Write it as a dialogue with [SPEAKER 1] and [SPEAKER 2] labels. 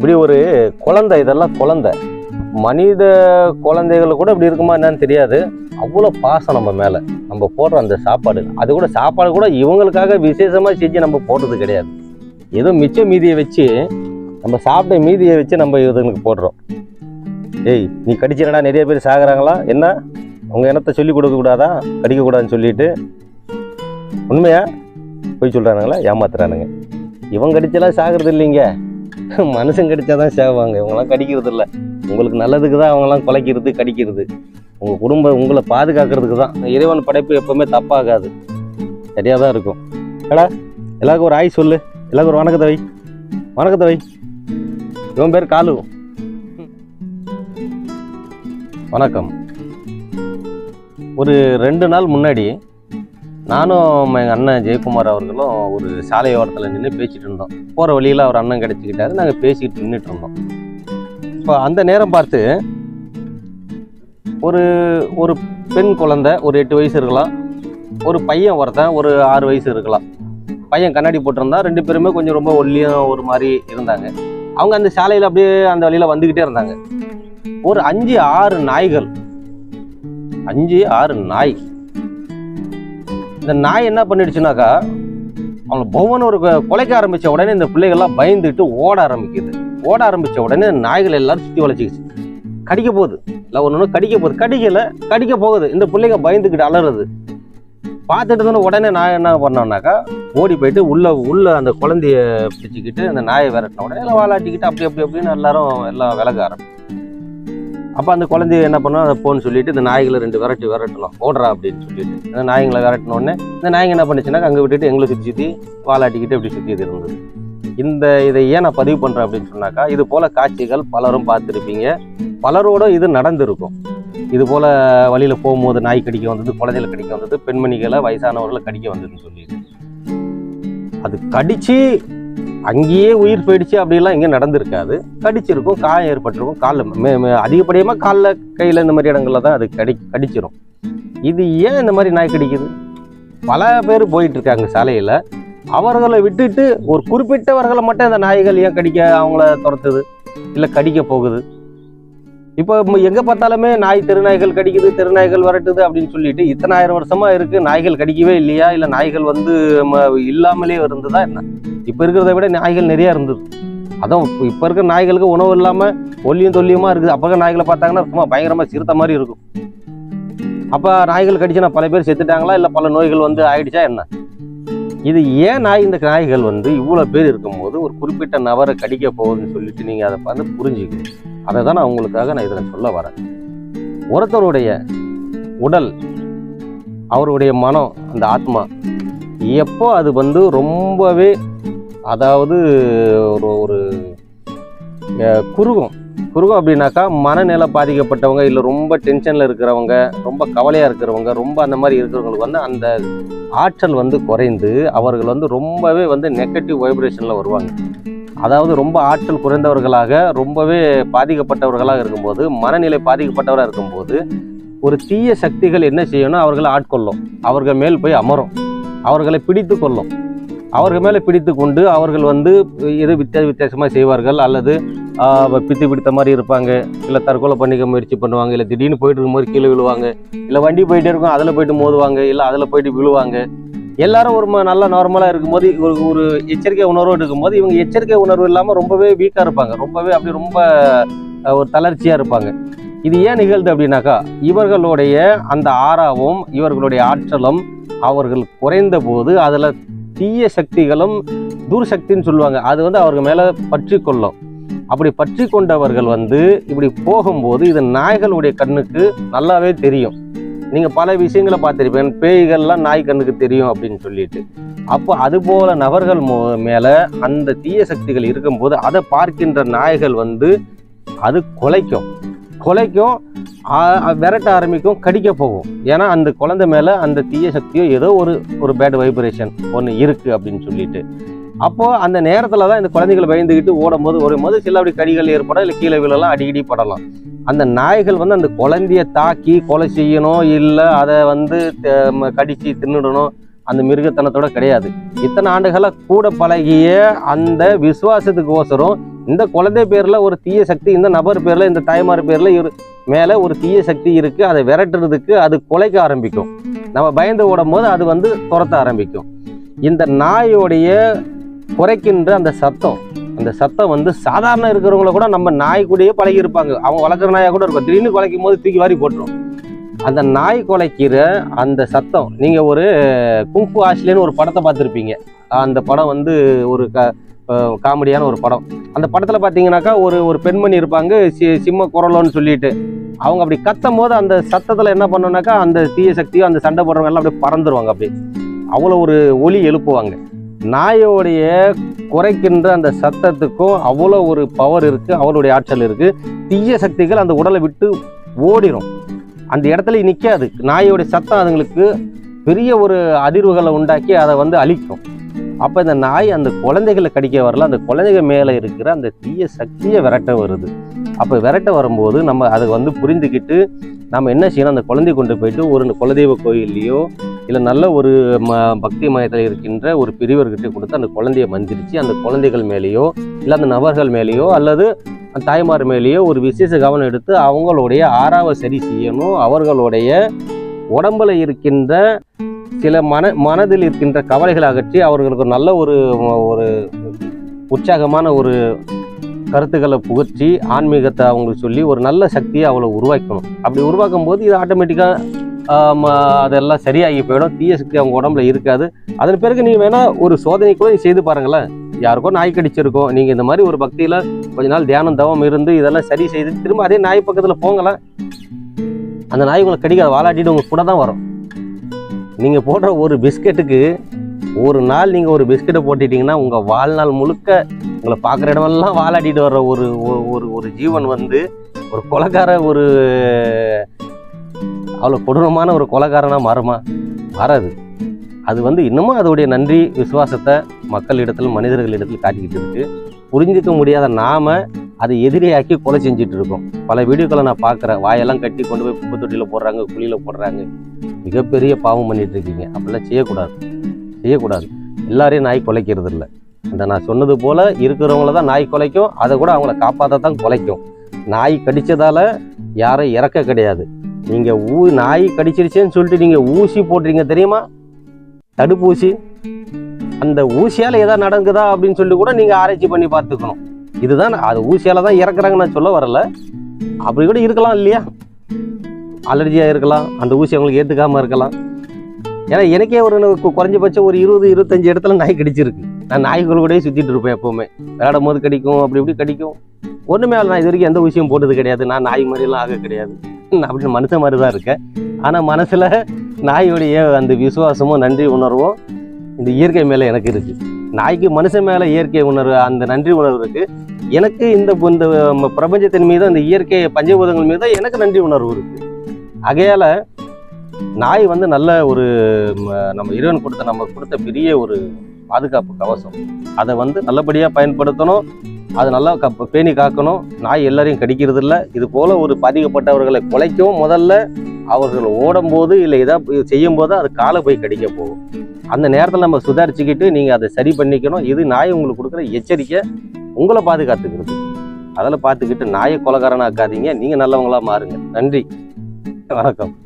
[SPEAKER 1] இப்படி ஒரு குழந்தை இதெல்லாம் குழந்தை. மனித குழந்தைகள் கூட இப்படி இருக்குமா என்னன்னு தெரியாது. அவ்வளோ பாசம் நம்ம மேலே. நம்ம போடுற அந்த சாப்பாடு. அது கூட சாப்பாடு கூட இவங்களுக்காக விசேஷமாக செஞ்சு நம்ம போடுறது கிடையாது. ஏதோ மிச்ச மீதியை வச்சு நம்ம சாப்பிட்ட மீதியை வச்சு நம்ம இதுங்களுக்கு போடுறோம். ஏய் நீ கடிச்சிடடா நிறைய பேர் சாகுறாங்களா? என்ன? உங்கள் இனத்தை சொல்லி கொடுக்கக்கூடாதா கடிக்கக்கூடாதுன்னு சொல்லிட்டு. உண்மையா? போய் சொல்கிறானுங்களா ஏமாத்துறானுங்க. இவன் கடிச்செல்லாம் சாகுறது இல்லைங்க. மனுஷன் கடிச்சாதான் சேவாங்க இவங்கெல்லாம் கடிக்கிறது இல்லை உங்களுக்கு நல்லதுக்கு தான் அவங்கெல்லாம் குலைக்கிறது கடிக்கிறது. உங்கள் குடும்பம் உங்களை பாதுகாக்கிறதுக்கு தான். இறைவன் படைப்பு எப்போவுமே தப்பாகாது. சரியாக தான் இருக்கும். ஏடா எல்லாருக்கும் ஒரு ஆய் சொல்லு. எல்லாருக்கும் ஒரு வணக்கத்தை வை. வணக்கத்தை வை. இவன் பேர் காலு. வணக்கம். ஒரு ரெண்டு நாள் முன்னாடி நானும் எங்கள் அண்ணன் ஜெயக்குமார் அவர்களும் ஒரு சாலையோரத்தில் நின்று பேசிகிட்டு இருந்தோம். போகிற வழியில் அவர் அண்ணன் கிடச்சிக்கிட்டாரு. நாங்கள் பேசிக்கிட்டு நின்றுட்டு இருந்தோம். இப்போ அந்த நேரம் பார்த்து ஒரு ஒரு பெண் குழந்தை ஒரு எட்டு வயசு இருக்கலாம். ஒரு பையன் ஒருத்தன் ஒரு ஆறு வயசு இருக்கலாம். பையன் கண்ணாடி போட்டிருந்தா ரெண்டு பேருமே கொஞ்சம் ரொம்ப ஒல்லியும் ஒரு மாதிரி இருந்தாங்க. அவங்க அந்த சாலையில் அப்படியே அந்த வழியில் வந்துக்கிட்டே இருந்தாங்க. ஒரு அஞ்சு ஆறு நாய்கள். அஞ்சு ஆறு நாய். இந்த நாய் என்ன பண்ணிடுச்சுனாக்கா அவங்கள பவன் ஒரு கொலைக்க ஆரம்பித்த உடனே இந்த பிள்ளைகள்லாம் பயந்துட்டு ஓட ஆரம்பிக்குது. ஓட ஆரம்பித்த உடனே நாய்கள் எல்லாரும் சுற்றி வளைச்சிக்கிச்சு. கடிக்க போகுது. இல்லை ஒன்று ஒன்று கடிக்க போகுது. கடிக்கலை கடிக்க போகுது. இந்த பிள்ளைங்க பயந்துக்கிட்டு அலறுது. பார்த்துட்டு தானே உடனே நான் என்ன பண்ணோம்னாக்கா ஓடி போயிட்டு உள்ள உள்ள அந்த குழந்தைய பிடிச்சிக்கிட்டு அந்த நாயை விரட்டின உடனே எல்லாம் வாழாட்டிக்கிட்டு அப்படி அப்படி அப்படின்னு எல்லாரும் எல்லாம் விலக ஆரம்பிச்சு அப்போ அந்த குழந்தைய என்ன பண்ணோம்? அதை போன்னு சொல்லிட்டு இந்த நாய்களை ரெண்டு விரட்டி விரட்டலாம். ஓடுறா அப்படின்னு சொல்லிட்டு. அந்த நாய்களை விரட்டினோடனே இந்த நாய்ங்க என்ன பண்ணுச்சுன்னா அங்கே விட்டுட்டு எங்களை சுற்றி சுற்றி வாலாட்டிக்கிட்டு இப்படி சுற்றி இருந்தது. இந்த இதை ஏன் நான் பதிவு பண்ணுறேன் அப்படின்னு சொன்னாக்கா இது போல காட்சிகள் பலரும் பார்த்துருப்பீங்க. பலரோட இது நடந்திருக்கும். இது போல வழியில் போகும்போது நாய் கடிக்க வந்தது குழந்தைகளை கடிக்க வந்தது பெண்மணிகளை வயசானவர்களை கடிக்க வந்ததுன்னு சொல்லிட்டு. அது கடிச்சு அங்கேயே உயிர் போயிடுச்சு அப்படிலாம் இங்கே நடந்திருக்காது. கடிச்சிருக்கும் காயம் ஏற்பட்டிருக்கும். காலில் அதிகப்படியமாக காலில் கையில் இந்த மாதிரி இடங்களில் தான் அது கடி கடிச்சிரும். இது ஏன் இந்த மாதிரி நாய் கடிக்குது? பல பேர் போயிட்டுருக்காங்க சாலையில். அவர்களை விட்டுட்டு ஒரு குறிப்பிட்டவர்களை மட்டும் இந்த நாய்கள் ஏன் கடிக்க அவங்கள துரத்துது? இல்லை கடிக்க போகுது? இப்போ எங்கே பார்த்தாலுமே நாய் தெருநாய்கள் கடிக்குது தெருநாய்கள் வரட்டுது அப்படின்னு சொல்லிட்டு இத்தனை ஆயிரம் வருஷமா இருக்கு. நாய்கள் கடிக்கவே இல்லையா? இல்லை நாய்கள் வந்து இல்லாமலே இருந்ததா என்ன? இப்போ இருக்கிறத விட நாய்கள் நிறைய இருந்தது. அதான் இப்போ இப்போ இருக்கிற நாய்களுக்கு உணவு இல்லாமல் ஒல்லியும் தொல்லியுமா இருக்குது. அப்போ நாய்களை பார்த்தாங்கன்னா சும்மா பயங்கரமாக சிறுத்த மாதிரி இருக்கும். அப்போ நாய்கள் கடிச்சுனா பல பேர் செத்துட்டாங்களா? இல்லை பல நோய்கள் வந்து ஆயிடுச்சா என்ன? இது ஏன் நாய் இந்த நாய்கள் வந்து இவ்வளோ பேர் இருக்கும்போது ஒரு குறிப்பிட்ட நபரை கடிக்க போகுதுன்னு சொல்லிட்டு நீங்கள் அதை பார்த்து புரிஞ்சுக்கணும். அதை தான் நான் உங்களுக்காக நான் இதில் சொல்ல வரேன். ஒருத்தருடைய உடல் அவருடைய மனம் அந்த ஆத்மா எப்போ அது வந்து ரொம்பவே அதாவது ஒரு ஒரு குருகம் குறுகும். அப்படின்னாக்கா மனநிலை பாதிக்கப்பட்டவங்க இல்லை ரொம்ப டென்ஷனில் இருக்கிறவங்க ரொம்ப கவலையாக இருக்கிறவங்க ரொம்ப அந்த மாதிரி இருக்கிறவங்களுக்கு வந்து அந்த ஆற்றல் வந்து குறைந்து அவர்கள் வந்து ரொம்பவே வந்து நெகட்டிவ் வைப்ரேஷனில் வருவாங்க. அதாவது ரொம்ப ஆற்றல் குறைந்தவர்களாக ரொம்பவே பாதிக்கப்பட்டவர்களாக இருக்கும்போது மனநிலை பாதிக்கப்பட்டவராக இருக்கும்போது ஒரு தீய சக்திகள் என்ன செய்யணும் அவர்களை ஆட்கொள்ளும். அவர்கள் மேல் போய் அமரும். அவர்களை பிடித்து கொள்ளும். அவர்கள் மேலே பிடித்து கொண்டு அவர்கள் வந்து எது வித்தியாச வித்தியாசமாக செய்வார்கள் அல்லது பித்து பிடித்த மாதிரி இருப்பாங்க இல்லை தற்கொலை பண்ணிக்க முயற்சி பண்ணுவாங்க இல்லை திடீர்னு போயிட்டு இருக்கும்போது கீழே விழுவாங்க இல்லை வண்டி போயிட்டே இருக்கும் அதில் போயிட்டு மோதுவாங்க இல்லை அதில் போயிட்டு விழுவாங்க. எல்லாரும் ஒரு ம- நல்லா நார்மலாக இருக்கும்போது ஒரு ஒரு எச்சரிக்கை உணர்வு இருக்கும்போது இவங்க எச்சரிக்கை உணர்வு இல்லாமல் ரொம்பவே வீக்காக இருப்பாங்க. ரொம்பவே அப்படி ரொம்ப ஒரு தளர்ச்சியாக இருப்பாங்க. இது ஏன் நிகழ்ந்து அப்படின்னாக்கா இவர்களுடைய அந்த ஆறாவும் இவர்களுடைய ஆற்றலும் அவர்கள் குறைந்த போது அதில் தீய சக்திகளும் தூர்சக்தின்னு சொல்லுவாங்க. அது வந்து அவர்கள் மேலே பற்றி கொள்ளும். அப்படி பற்றி கொண்டவர்கள் வந்து இப்படி போகும்போது இது நாய்களுடைய கண்ணுக்கு நல்லாவே தெரியும். நீங்கள் பல விஷயங்களை பார்த்துருப்பேன் பேய்கள்லாம் நாய் கண்ணுக்கு தெரியும் அப்படின்னு சொல்லிட்டு. அப்போ அதுபோல நபர்கள் மு மேலே அந்த தீய சக்திகள் இருக்கும்போது அதை பார்க்கின்ற நாய்கள் வந்து அது குலைக்கும். குலைக்கும் விரட்ட ஆரம்பிக்கும் கடிக்க போகும். ஏன்னா அந்த குழந்தை மேலே அந்த தீய சக்தியோ ஏதோ ஒரு ஒரு பேட் வைப்ரேஷன் ஒன்று இருக்குது அப்படின்னு சொல்லிட்டு. அப்போது அந்த நேரத்தில் தான் இந்த குழந்தைகள் பயந்துக்கிட்டு ஓடும்போது மது சில அப்படி கடிகள் ஏற்படும் இல்லை கீழே விழலாம் அடிக்கடி படலாம். அந்த நாய்கள் வந்து அந்த குழந்தைய தாக்கி கொலை செய்யணும் இல்லை அதை வந்து கடித்து கடிச்சு தின்னுடணும் அந்த மிருகத்தனத்தோட கிடையாது. இத்தனை ஆண்டுகளாக கூட பழகிய அந்த விசுவாசத்துக்கு ஓசரம் இந்த குழந்தை பேரில் ஒரு தீய சக்தி இந்த நபர் பேரில் இந்த தாய்மார் பேரில் இரு மேலே ஒரு தீய சக்தி இருக்குது அதை விரட்டுறதுக்கு அது குலைக்க ஆரம்பிக்கும். நம்ம பயந்து ஓடும் போது அது வந்து துரத்த ஆரம்பிக்கும். இந்த நாயோடைய குறைக்கின்ற அந்த சத்தம் அந்த சத்தம் வந்து சாதாரண இருக்கிறவங்கள கூட நம்ம நாய் கூடயே பழகி இருப்பாங்க அவங்க வளர்க்குற நாயாக கூட இருக்கும். திடீர்னு குலைக்கும் போது தூக்கி வாரி போட்டுரும். அந்த நாய் குலைக்கிற அந்த சத்தம் நீங்கள் ஒரு குங்கு ஆஸ்லேன்னு ஒரு படத்தை பார்த்துருப்பீங்க. அந்த படம் வந்து ஒரு க காமெடியான ஒரு படம். அந்த படத்தில் பார்த்தீங்கன்னாக்கா ஒரு ஒரு பெண்மணி இருப்பாங்க. சி சிம்ம குரலோன்னு சொல்லிட்டு. அவங்க அப்படி கத்தும் போது அந்த சத்தத்தில் என்ன பண்ணோன்னாக்கா அந்த தீய சக்தியோ அந்த சண்டை போடுறவங்க எல்லாம் அப்படியே பறந்துருவாங்க அப்படி அவ்வளோ ஒரு ஒலி எழுப்புவாங்க. நாயோடைய குறைக்கின்ற அந்த சத்தத்துக்கும் அவ்வளோ ஒரு பவர் இருக்குது அவளுடைய ஆற்றல் இருக்குது தீய சக்திகள் அந்த உடலை விட்டு ஓடிரும். அந்த இடத்துல நிற்காது நாயோடைய சத்தம் அதுங்களுக்கு பெரிய ஒரு அதிர்வுகளை உண்டாக்கி அதை வந்து அழிக்கும். அப்போ இந்த நாய் அந்த குழந்தைகளை கடிக்க வரல அந்த குழந்தைங்க மேலே இருக்கிற அந்த தீய சக்தியை விரட்ட வருது. அப்போ விரட்ட வரும்போது நம்ம அதை வந்து புரிந்துக்கிட்டு நம்ம என்ன செய்யணும்? அந்த குழந்தைய கொண்டு போயிட்டு ஒரு குலதெய்வ கோயில்லையோ இல்லை நல்ல ஒரு ம பக்தி மயத்தில் இருக்கின்ற ஒரு பிரிவர்கிட்ட கொடுத்து அந்த குழந்தைய மந்திரிச்சு அந்த குழந்தைகள் மேலேயோ இல்லை அந்த நபர்கள் மேலேயோ அல்லது அந்த தாய்மார் மேலேயோ ஒரு விசேஷ கவனம் எடுத்து அவங்களுடைய ஆறாவை சரி செய்யணும். அவர்களுடைய உடம்புல இருக்கின்ற சில மன மனதில் இருக்கின்ற கவலைகளை அகற்றி அவர்களுக்கு நல்ல ஒரு ஒரு உற்சாகமான ஒரு கருத்துக்களை புகற்றி ஆன்மீகத்தை அவங்களுக்கு சொல்லி ஒரு நல்ல சக்தியை அவளை உருவாக்கணும். அப்படி உருவாக்கும் போது இது ஆட்டோமேட்டிக்காக அதெல்லாம் சரியாகி போயிடும். தீய சக்தி அவங்க உடம்புல இருக்காது. அதன் பிறகு நீங்கள் வேணால் ஒரு சோதனை கூட செய்து பாருங்களேன். யாருக்கோ நாய் கடிச்சிருக்கோம். நீங்கள் இந்த மாதிரி ஒரு பக்தியில் கொஞ்ச நாள் தியானம் தவம் இருந்து இதெல்லாம் சரி செய்து திரும்ப அதே நாய் பக்கத்தில் போங்களேன் அந்த நாய் உங்களை கடிக்காத. வாலாட்டிட்டு உங்கள் கூட தான் வரும். நீங்கள் போடுற ஒரு பிஸ்கெட்டுக்கு ஒரு நாள் நீங்கள் ஒரு பிஸ்கெட்டை போட்டுட்டிங்கன்னா உங்கள் வாழ்நாள் முழுக்க உங்களை பார்க்குற இடமெல்லாம் வாலாட்டிட்டு வர்ற ஒரு ஒரு- ஒரு ஒரு ஜீவன் வந்து ஒரு கொலைக்கார ஒரு அவ்வளோ கொடூரமான ஒரு கொலகாரனாக மாறுமா? மாறாது. அது வந்து இன்னமும் அதோடைய நன்றி விசுவாசத்தை மக்களிடத்தில் மனிதர்களிடத்தில் காட்டிக்கிட்டு இருக்கு. புரிஞ்சிக்க முடியாத நாம அதை எதிரியாக்கி கொலை செஞ்சுட்டு இருக்கோம். பல வீடியோக்களை நான் பார்க்குறேன். வாயெல்லாம் கட்டி கொண்டு போய் குப்பை தொட்டியில் போடுறாங்க குழியில் போடுறாங்க. மிகப்பெரிய பாவம் பண்ணிட்டு இருக்கீங்க. அப்படிலாம் செய்யக்கூடாது. செய்யக்கூடாது. எல்லாரையும் நாய் கொலைக்கிறது இல்லை அந்த நான் சொன்னது போல் இருக்கிறவங்கள தான் நாய் குலைக்கும் அதை கூட அவங்கள காப்பாற்ற தான் குலைக்கும். நாய் கடித்ததால் யாரும் இறக்க கிடையாது. நீங்கள் ஊ நாய் கடிச்சிருச்சேன்னு சொல்லிட்டு நீங்கள் ஊசி போடுறீங்க தெரியுமா? தடுப்பூசி அந்த ஊசியால் எதா நடக்குதா அப்படின்னு சொல்லி கூட நீங்கள் ஆராய்ச்சி பண்ணி பார்த்துக்கணும். இதுதான் அது ஊசியால் தான் இறக்குறாங்க நான் சொல்ல வரல. அப்படி கூட இருக்கலாம் இல்லையா? அலர்ஜியாக இருக்கலாம் அந்த ஊசி அவங்களுக்கு ஏற்றுக்காமல் இருக்கலாம். ஏன்னா எனக்கே ஒரு குறைஞ்சபட்சம் ஒரு இருபது இருபத்தஞ்சு இடத்துல நாய் கடிச்சிருக்கு. நான் நாய்கள் கூடயே சுற்றிட்டு இருப்பேன் எப்பவுமே. விளையாடும் போது கடிக்கும் அப்படி இப்படி கடிக்கும். ஒன்றுமே நான் இது வரைக்கும் எந்த விஷயம் போட்டது கிடையாது. நான் நாய் மாதிரிலாம் ஆக கிடையாது. அப்படின்னு மனுஷன் மாதிரி தான் இருக்கேன். ஆனால் மனசில் நாயுடைய அந்த விசுவாசமும் நன்றி உணர்வும் இந்த இயற்கை மேலே எனக்கு இருக்குது நாய்க்கு மனுஷன் மேலே இயற்கை உணர்வு அந்த நன்றி உணர்வு இருக்குது எனக்கு இந்த இந்த பிரபஞ்சத்தின் மீது அந்த இயற்கை பஞ்சபூதங்கள் மீது எனக்கு நன்றி உணர்வு இருக்குது ஆகையால் நாய் வந்து நல்ல ஒரு நம்ம இறைவன் கொடுத்த நம்ம கொடுத்த பெரிய ஒரு பாதுகாப்பு கவசம். அதை வந்து நல்லபடியாக பயன்படுத்தணும். அது நல்லா க பேணி காக்கணும். நாய் எல்லாரையும் கடிக்கிறது இல்லை இது போல் ஒரு பாதிக்கப்பட்டவர்களை குலைக்கவும் முதல்ல அவர்கள் ஓடும்போது இல்லை ஏதாவது செய்யும் போது அது காலை போய் கடிக்க போகும். அந்த நேரத்தில் நம்ம சுதாரிச்சுக்கிட்டு நீங்கள் அதை சரி பண்ணிக்கணும். இது நாய் உங்களுக்கு கொடுக்குற எச்சரிக்கை உங்களை பாதுகாத்துக்கிறது. அதில் பார்த்துக்கிட்டு நாயை கொலகாரனாக்காதீங்க. நீங்கள் நல்லவங்களாக மாறுங்க. நன்றி. வணக்கம்.